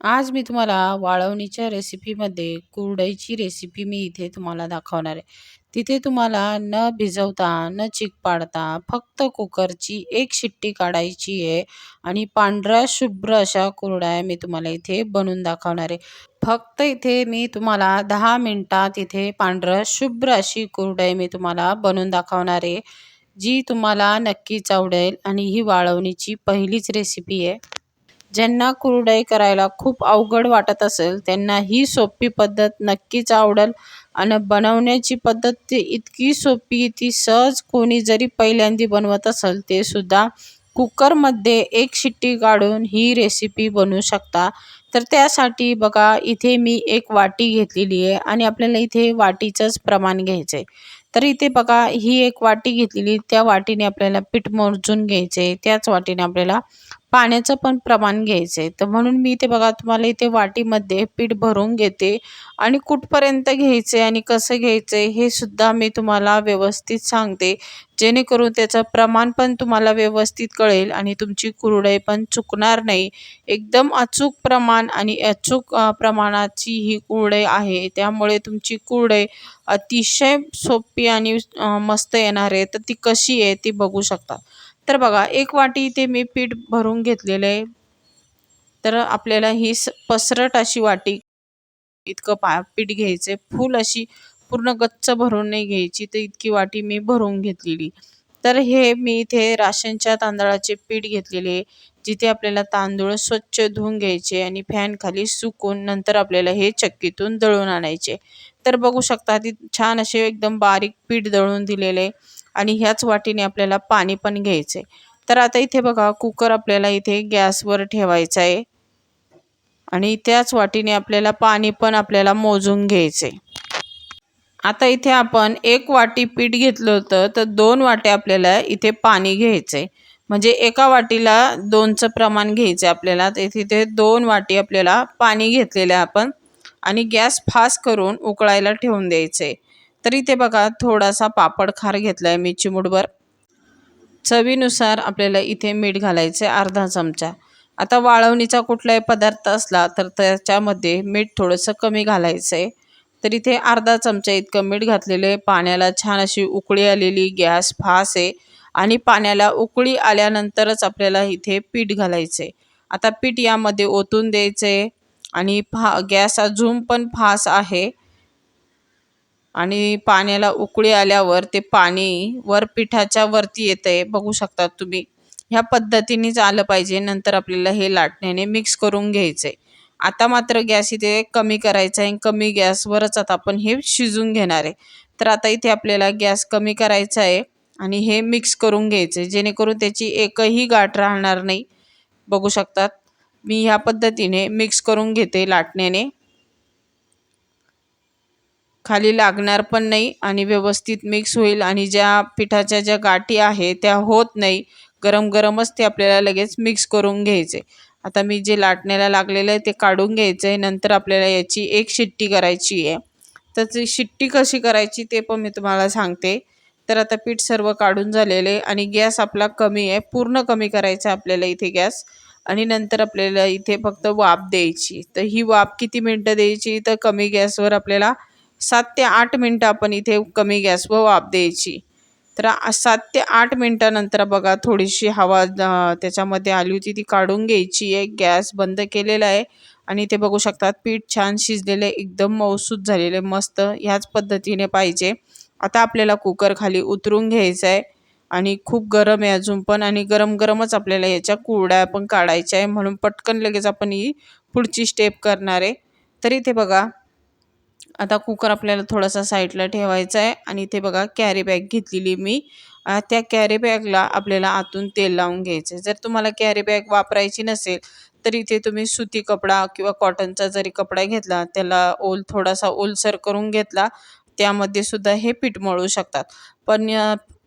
आज मी तुम्हाला वाळवणीच्या रेसिपीमध्ये कुरडईची रेसिपी मी इथे तुम्हाला दाखवणार आहे. तिथे तुम्हाला न भिजवता न चिक पाडता फक्त कुकरची एक शिट्टी काढायची आहे आणि पांढऱ्या शुभ्र अशा कुरडया मी तुम्हाला इथे बनवून दाखवणार आहे. फक्त इथे मी तुम्हाला दहा मिनटात इथे पांढरं शुभ्र अशी कुरडई मी तुम्हाला बनवून दाखवणार आहे. जी तुम्हाला नक्कीच आवडेल आणि ही वाळवणीची पहिलीच रेसिपी आहे. ज्यांना कुरडई करायला खूप अवघड वाटत असेल त्यांना ही सोपी पद्धत नक्कीच आवडेल. आणि बनवण्याची पद्धत ती इतकी सोपी ती सहज कोणी जरी पहिल्यांदी बनवत असेल ते सुद्धा कुकरमध्ये एक शिट्टी काढून ही रेसिपी बनवू शकता. तर त्यासाठी बघा इथे मी एक वाटी घेतलेली आहे आणि आपल्याला इथे वाटीचंच प्रमाण घ्यायचं आहे. तर इथे बघा ही एक वाटी घेतलेली त्या वाटीने आपल्याला पीठ मोजून घ्यायचे त्याच वाटीने आपल्याला पाण्याचं पण प्रमाण घ्यायचं आहे तर म्हणून मी ते बघा तुम्हाला इथे वाटीमध्ये पीठ भरून घेते आणि कुठपर्यंत घ्यायचं आहे आणि कसं घ्यायचं आहे हे सुद्धा मी तुम्हाला व्यवस्थित सांगते. जेणेकरून त्याचं प्रमाण पण तुम्हाला व्यवस्थित कळेल आणि तुमची कुरडई पण चुकणार नाही. एकदम अचूक प्रमाण आणि अचूक प्रमाणाची ही कुरडई आहे. त्यामुळे तुमची कुरडई अतिशय सोपी आणि मस्त येणार आहे. तर ती कशी आहे ती बघू शकता. तर बघा एक वाटी इथे मी पीठ भरून घेतलेलं आहे. तर आपल्याला ही स पसरट अशी वाटी इतकं पा पीठ घ्यायचं आहे फुल अशी पूर्ण गच्च भरून नाही घ्यायची तर इतकी वाटी मी भरून घेतलेली. तर हे मी इथे राशनच्या तांदळाचे पीठ घेतलेले जिथे आपल्याला तांदूळ स्वच्छ धुवून घ्यायचे आणि फॅन खाली सुकून नंतर आपल्याला हे चक्कीतून दळून आणायचे. तर बघू शकता ती छान असे एकदम बारीक पीठ दळून दिलेले आणि ह्याच वाटीने आपल्याला पाणी पण घ्यायचं आहे तर आता इथे बघा कुकर आपल्याला इथे गॅसवर ठेवायचा आहे आणि त्याच वाटीने आपल्याला पाणी पण आपल्याला मोजून घ्यायचं आहे आता इथे आपण एक वाटी पीठ घेतलं होतं तर दोन वाटे आपल्याला इथे पाणी घ्यायचं आहे म्हणजे एका वाटीला दोनचं प्रमाण घ्यायचं आहे आपल्याला तर तिथे दोन वाटी आपल्याला पाणी घेतलेलं आहे आपण. आणि गॅस फास्ट करून उकळायला ठेवून द्यायचं आहे तर इथे बघा थोडासा पापड खार घेतला आहे मी चिमूटभर. चवीनुसार आपल्याला इथे मीठ घालायचं आहे अर्धा चमचा. आता वाळवणीचा कुठलाही पदार्थ असला तर त्याच्यामध्ये मीठ थोडंसं कमी घालायचं आहे तर इथे अर्धा चमचा इतकं मीठ घातलेलं आहे. पाण्याला छान अशी उकळी आलेली गॅस फास आहे आणि पाण्याला उकळी आल्यानंतरच आपल्याला इथे पीठ घालायचं आहे आता पीठ यामध्ये ओतून द्यायचं आहे आणि फा गॅस अजून पण फास आहे. आणि पाण्याला उकळी आल्यावर ते पाणी वर पिठाच्या वरती येतं आहे बघू शकता तुम्ही. ह्या पद्धतीनेच आलं पाहिजे. नंतर आपल्याला हे लाटण्याने मिक्स करून घ्यायचं आहे आता मात्र गॅस इथे कमी करायचा आहे. कमी गॅसवरच आता आपण हे शिजून घेणार आहे. तर आता इथे आपल्याला गॅस कमी करायचा आहे आणि हे मिक्स करून घ्यायचं आहे जेणेकरून त्याची एकही गाठ राहणार नाही. बघू शकतात. मी ह्या पद्धतीने मिक्स करून घेते लाटण्याने. खाली लागणार पण नाही आणि व्यवस्थित मिक्स होईल आणि ज्या पिठाच्या ज्या गाठी आहे त्या होत नाही. गरम गरमच ते आपल्याला लगेच मिक्स करून घ्यायचे. आता मी जे लाटण्याला लागलेलं आहे ते काढून घ्यायचं आहे नंतर आपल्याला याची एक शिट्टी करायची आहे. तर ती शिट्टी कशी करायची ते पण मी तुम्हाला सांगते. तर आता पीठ सर्व काढून झालेले आहे आणि गॅस आपला कमी आहे. पूर्ण कमी करायचा आपल्याला इथे गॅस. आणि नंतर आपल्याला इथे फक्त वाफ द्यायची. तर ही वाफ किती मिनटं द्यायची? तर कमी गॅसवर आपल्याला सात ते आठ मिनटं आपण इथे कमी गॅसवर वाफ द्यायची. तर सात ते आठ मिनटानंतर बघा थोडीशी हवा त्याच्यामध्ये आली होती ती काढून घ्यायची. आहे गॅस बंद केलेला आहे आणि ते बघू शकतात पीठ छान शिजलेले एकदम मौसूद झालेलं आहे मस्त ह्याच पद्धतीने पाहिजे. आता आपल्याला कुकर खाली उतरून घ्यायचं आहे आणि खूप गरम आहे अजून पण आणि गरम गरमच आपल्याला याच्या कुरड्या पण काढायच्या आहे म्हणून पटकन लगेच आपण ही पुढची स्टेप करणार आहे. तरी ते बघा आता कुकर आपल्याला थोडासा साईडला ठेवायचा आहे आणि इथे बघा कॅरी बॅग घेतलेली मी. त्या कॅरी बॅगला आपल्याला आतून तेल लावून घ्यायचं जर तुम्हाला कॅरी बॅग वापरायची नसेल तर इथे तुम्ही सुती कपडा किंवा कॉटनचा जरी कपडा घेतला त्याला ओल थोडासा ओलसर करून घेतला त्यामध्ये सुद्धा हे पीठ मळू शकतात. पण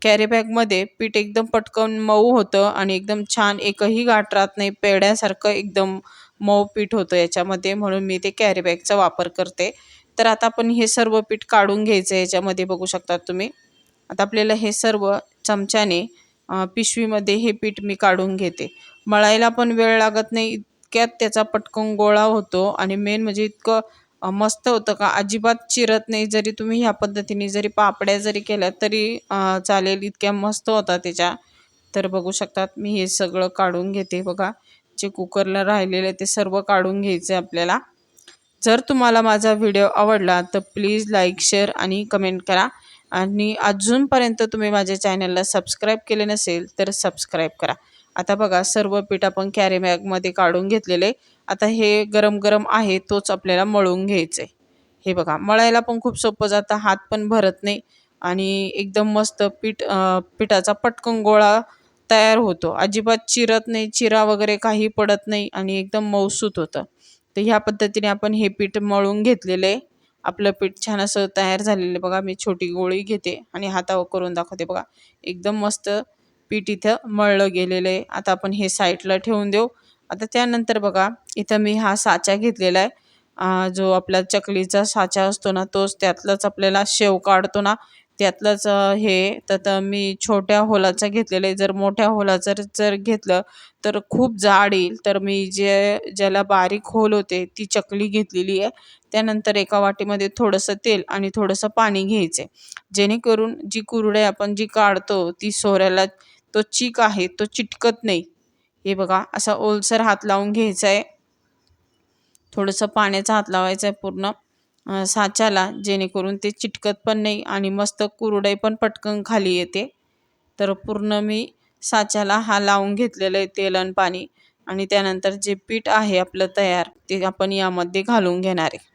कॅरी बॅगमध्ये पीठ एकदम पटकन मऊ होतं आणि एकदम छान एकही गाठ राहत नाही. पेड्यासारखं एकदम मऊ पीठ होतं याच्यामध्ये म्हणून मी ते कॅरी बॅगचा वापर करते. तर आता आपण हे सर्व पीठ काढून घ्यायचं आहे याच्यामध्ये बघू शकतात तुम्ही. आता आपल्याला हे सर्व चमच्याने पिशवीमध्ये हे पीठ मी काढून घेते. मळायला पण वेळ लागत नाही इतक्यात त्याचा पटकन गोळा होतो आणि मेन म्हणजे इतकं मस्त होतं का अजिबात चिरत नाही. जरी तुम्ही ह्या पद्धतीने जरी पापड्या जरी केल्या तरी चालेल इतक्या मस्त होता त्याच्या. तर बघू शकतात मी हे सगळं काढून घेते बघा. जे कुकरला राहिलेलं आहे ते सर्व काढून घ्यायचं आहे आपल्याला. जर तुम्हाला माझा व्हिडिओ आवडला तर प्लीज लाईक शेअर आणि कमेंट करा. आणि अजूनपर्यंत तुम्ही माझ्या चॅनलला सबस्क्राईब केले नसेल तर सबस्क्राईब करा. आता बघा सर्व पीठ आपण कॅरी बॅगमध्ये काढून घेतलेले. आता हे गरम गरम आहे तोच आपल्याला मळून घ्यायचं आहे हे बघा मळायला पण खूप सोपं जातं हात पण भरत नाही. आणि एकदम मस्त पीठ पिठाचा पटकन गोळा तयार होतो. अजिबात चिरत नाही चिरा वगैरे काही पडत नाही आणि एकदम मऊसूत होतं. तर ह्या पद्धतीने आपण हे पीठ मळून घेतलेलं. आहे आपलं पीठ छान असं तयार झालेलं आहे बघा. मी छोटी गोळी घेते आणि हातावर करून दाखवते बघा. एकदम मस्त पीठ इथं मळलं गेलेलं आहे. आता आपण हे साईडला ठेवून देऊ. आता त्यानंतर बघा इथं मी हा साचा घेतलेला आहे. जो आपला चकलीचा साचा असतो ना तोच त्यातलाच आपल्याला शेव काढतो ना त्यातलंच हे तर तर मी छोट्या होलाचा घेतलेलं आहे. जर मोठ्या होलाचं जर घेतलं तर खूप जाड येईल. तर मी जे ज्याला बारीक होल होते ती चकली घेतलेली आहे. त्यानंतर एका वाटीमध्ये थोडंसं तेल आणि थोडंसं पाणी घ्यायचं आहे जेणेकरून जी कुरडे आपण जी काढतो ती सोऱ्याला तो चीक आहे तो चिटकत नाही. हे बघा असा ओलसर हात लावून घ्यायचा आहे थोडंसं पाण्याचा हात लावायचा आहे पूर्ण. साच्याला जेणेकरून ते चिटकत पण नाही आणि मस्त कुरडई पण पटकन खाली येते. तर पूर्ण मी साच्याला हा लावून घेतलेलं आहे तेल आणि पाणी आणि त्यानंतर जे पीठ आहे आपलं तयार ते आपण यामध्ये घालून घेणार आहे.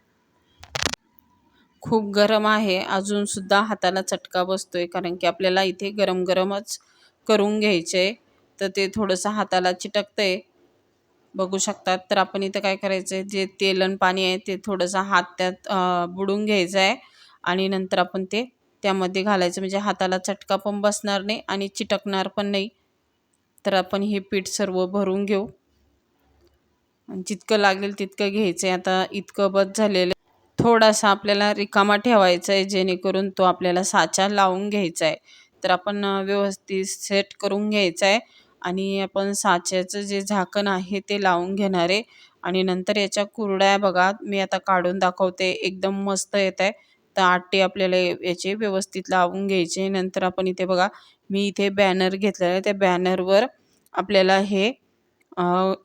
खूप गरम आहे. अजूनसुद्धा हाताला चटका बसतोय कारण की आपल्याला इथे गरम गरमच करून घ्यायचे आहे तर ते थोडंसं हाताला चिटकतंय. बघू शकतात. तर आपण इथं काय करायचं आहे जे तेल आणि पाणी आहे ते थोडंसं हात त्यात बुडून घ्यायचं आहे आणि नंतर आपण ते त्यामध्ये घालायचं. म्हणजे हाताला चटका पण बसणार नाही आणि चिटकणार पण नाही. तर आपण हे पीठ सर्व भरून घेऊ. आणि जितकं लागेल तितकं घ्यायचं आहे आता इतकं बस झालेलं आहे. थोडासा आपल्याला रिकामा ठेवायचा आहे जेणेकरून तो आपल्याला साचा लावून घ्यायचा आहे तर आपण व्यवस्थित सेट करून घ्यायचा आहे आणि आपण साच्याचं जे झाकण आहे ते लावून घेणार आहे. आणि नंतर याच्या कुरड्या बघा मी आता काढून दाखवते. एकदम मस्त येत आहे. तर आटे आपल्याला याचे व्यवस्थित लावून घ्यायचे. नंतर आपण इथे बघा मी इथे बॅनर घेतलेला आहे. त्या बॅनरवर आपल्याला हे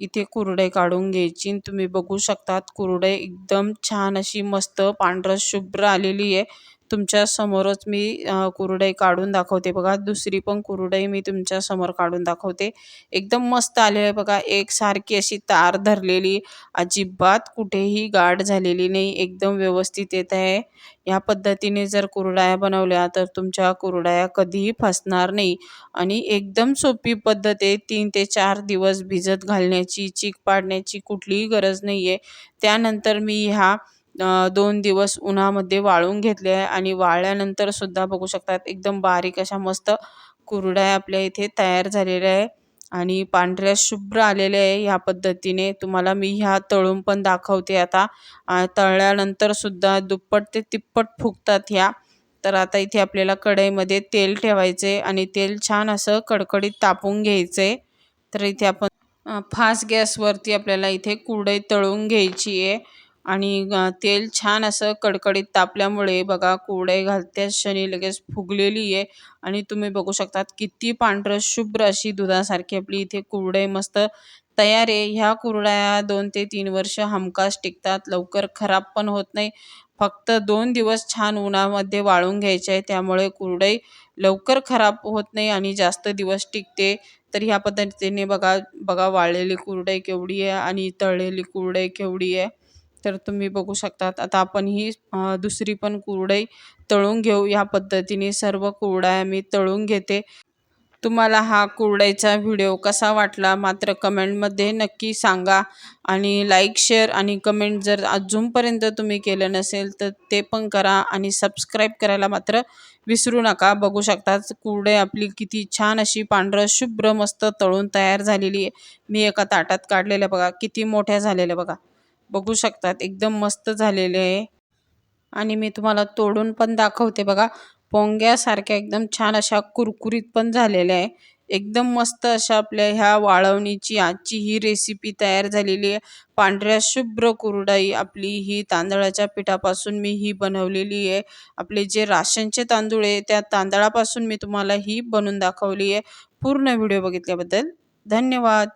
इथे कुरडे काढून घ्यायची. आणि तुम्ही बघू शकतात कुरडे एकदम छान अशी मस्त पांढरं शुभ्र आलेली आहे. तुमच्या समोरच मी कुरडई काढून दाखवते बघा. दुसरी पण कुरडई मी तुमच्यासमोर काढून दाखवते. एकदम मस्त आलेली आहे बघा. एकसारखी अशी तार धरलेली. अजिबात कुठेही गाठ झालेली नाही. एकदम व्यवस्थित येत आहे. या पद्धतीने जर कुरडाया बनवल्या तर तुमच्या कुरडाया कधीही फसणार नाही. आणि एकदम सोपी पद्धत आहे. तीन ते चार दिवस भिजत घालण्याची चीक पाडण्याची कुठलीही गरज नाही आहे त्यानंतर मी ह्या दोन दिवस उन्हामध्ये वाळून घेतले आहे आणि वाळल्यानंतर सुद्धा बघू शकतात एकदम बारीक अशा मस्त कुरडया आपल्या इथे तयार झालेल्या आहे आणि पांढऱ्या शुभ्र आलेल्या आहे ह्या पद्धतीने. तुम्हाला मी ह्या तळून पण दाखवते आता. तळल्यानंतर सुद्धा दुप्पट ते तिप्पट फुगतात ह्या. तर आता इथे आपल्याला कढईमध्ये तेल ठेवायचे आणि तेल छान असं कडकडीत तापून घ्यायचे. तर इथे आपण फास्ट गॅसवरती आपल्याला इथे कुरडई तळून घ्यायची आहे. आणि तेल छान असं कडकडीत तापल्यामुळे बघा कुरडई घालत्याच क्षणी लगेच फुगलेली आहे. आणि तुम्ही बघू शकतात किती पांढरं शुभ्र अशी दुधासारखी आपली इथे कुरडई मस्त तयार आहे. ह्या कुरड्या दोन ते तीन वर्ष हमखास टिकतात. लवकर खराब पण होत नाही. फक्त दोन दिवस छान उन्हामध्ये वाळून घ्यायचे आहे. त्यामुळे कुरडई लवकर खराब होत नाही आणि जास्त दिवस टिकते. तर ह्या पद्धतीने बघा बघा वाळलेली कुरडई केवढी आहे आणि तळलेली कुरडई केवढी आहे. तर तुम्ही बघू शकतात. आता आपण ही दुसरी पण कुरडई तळून घेऊ. ह्या पद्धतीने सर्व कुरडया मी तळून घेते. तुम्हाला हा कुरडाईचा व्हिडिओ कसा वाटला मात्र कमेंटमध्ये नक्की सांगा आणि लाईक शेअर आणि कमेंट जर अजूनपर्यंत तुम्ही केलं नसेल तर ते पण करा आणि सबस्क्राईब करायला मात्र विसरू नका. बघू शकतात कुरडई आपली किती छान अशी पांढरं शुभ्र मस्त तळून तयार झालेली आहे. मी एका ताटात काढलेल्या बघा. किती मोठ्या झालेल्या बघा. बघू शकतात. एकदम मस्त झालेले आहे. आणि मी तुम्हाला तोडून पण दाखवते बघा. पोंग्यासारख्या एकदम छान अशा कुरकुरीत पण झालेल्या आहे. एकदम मस्त अशा आपल्या ह्या वाळवणीची आजची ही रेसिपी तयार झालेली आहे. पांढऱ्या शुभ्र कुरडाई आपली ही तांदळाच्या पिठापासून मी ही बनवलेली आहे. आपले जे राशनचे तांदूळ आहे त्या तांदळापासून मी तुम्हाला ही बनवून दाखवली आहे. पूर्ण व्हिडिओ बघितल्याबद्दल धन्यवाद.